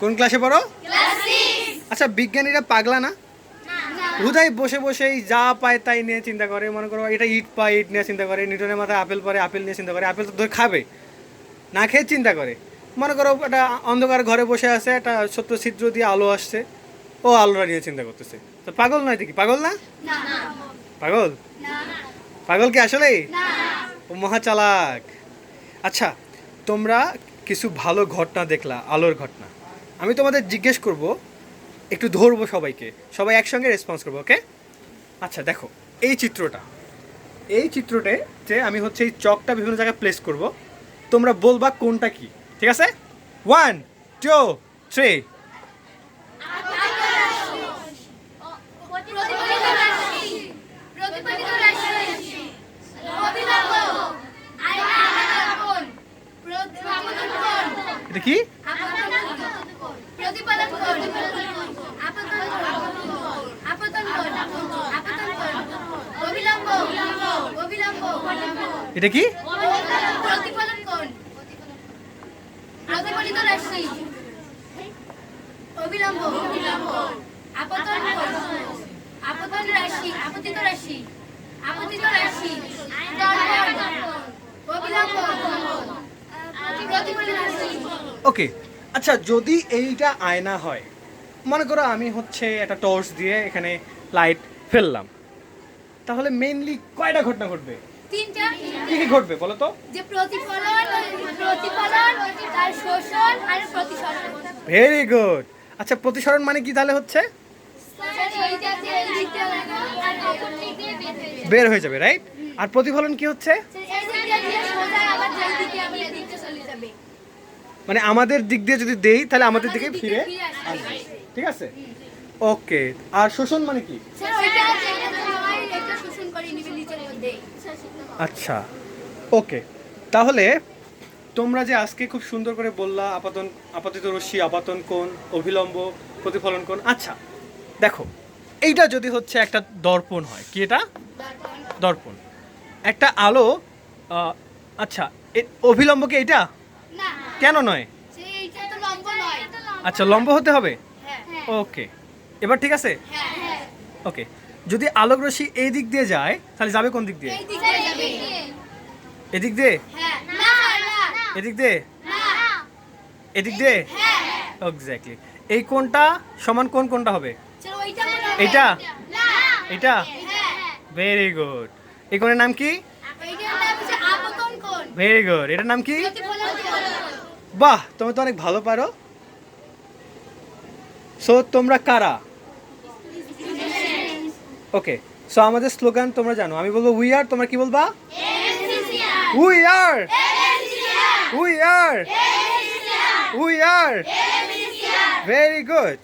কোন ক্লাসে পড়ো? আচ্ছা বিজ্ঞানীরা পাগলা না? হুদাই বসে বসেই যা পায় তাই নিয়ে চিন্তা করে। মনে করো এটা ইট পায় ইট নিয়ে চিন্তা করে। নিউটনের মাথায় আপেল পরে আপেল নিয়ে চিন্তা করে। আপেল তো ধরে খাবে। না খেয়ে চিন্তা করে। মনে করো একটা অন্ধকার ঘরে বসে আছে একটা ছোট্ট ছিদ্র দিয়ে আলো আসছে। ও আলোটা নিয়ে চিন্তা করতেছে। তো পাগল নয় কি পাগল না? না পাগল? পাগল কি আসলেই? ও মহা চালাক। আচ্ছা তোমরা কিছু ভালো ঘটনা দেখলা, আলোর ঘটনা। আমি তোমাদের জিজ্ঞেস করব, একটু ধরবো সবাইকে। সবাই একসঙ্গে রেসপন্স করব ওকে আচ্ছা দেখো, এই চিত্রটা। এই চিত্রটে যে আমি হচ্ছে এই চকটা বিভিন্ন জায়গায় প্লেস করব। তোমরা বলবা কোনটা কি, ঠিক আছে? ওয়ান টু থ্রি প্রতিফলিত রাশি প্রতিফলিত রাশি অভিলম্ব আয়না আপন প্রতিফলন কোণ এটা কি প্রতিফলন কোণ আপতন কোণ আপতন কোণ আপতন কোণ অভিলম্ব অভিলম্ব এটা কি কোণ প্রতিফলিত রাশি অবিলম্ব কোণ আপতন রাশি আপতিত রাশি আপতিত রাশি দর্পণ অবিলম্ব প্রতিফলিত রাশি ওকে আচ্ছা যদি এইটা আয়না হয় মনে করো আমি হচ্ছে একটা টর্চ দিয়ে এখানে লাইট ফেললাম তাহলে মেইনলি কয়টা ঘটনা ঘটবে? তিনটা। কি কি ঘটবে বলো তো? যে প্রতিফলন প্রতিফলন তার শোষণ আর প্রতিসরণ। ভেরি গুড আচ্ছা প্রতিসরণ মানে কি তাহলে হচ্ছে? বের হয়ে যাবে রাইট আর প্রতিফলন কি হচ্ছে এই দিকটা দিয়ে সোজা আবার যেই দিকে আমি এদিকে চলে যাবে। মানে আমাদের দিক দিয়ে যদি দেই তাহলে আমাদের দিকে ফিরে আসবে। ঠিক আছে? ওকে। আর শোষণ মানে কি? এটা আচ্ছা। ওকে। তাহলে তোমরা যে আজকে খুব সুন্দর করে বললা আপাতন আপাতিত রশ্মি আপাতন কোণ অভিলম্ব প্রতিফলন কোণ। আচ্ছা দেখো এইটা যদি হচ্ছে একটা দর্পণ হয় কি এটা? দর্পণ। একটা আলো আচ্ছা অভিলম্ব কি এইটা? না কেন নয়? আচ্ছা লম্ব হতে হবে? ওকে। এবার ঠিক আছে? ওকে। যদি আলোক রশ্মি এই দিক দিয়ে যায় তাহলে যাবে কোন দিক দিয়ে? এদিক দিয়ে? এদিক দিয়ে? এদিক দিয়ে? এক্স্যাক্টলি এই কোনটা সমান কোন কোনটা হবে? এটা হ্যাঁ ভেরি গুড এই কোণের নাম কি? ভেরি গুড এটার নাম কি? বাহ তুমি তো অনেক ভালো পারো। সো তোমরা কারা? ওকে সো আমাদের স্লোগান তোমরা জানো। আমি বলব উই আর তোমরা কি বলবা? We are we are we are very good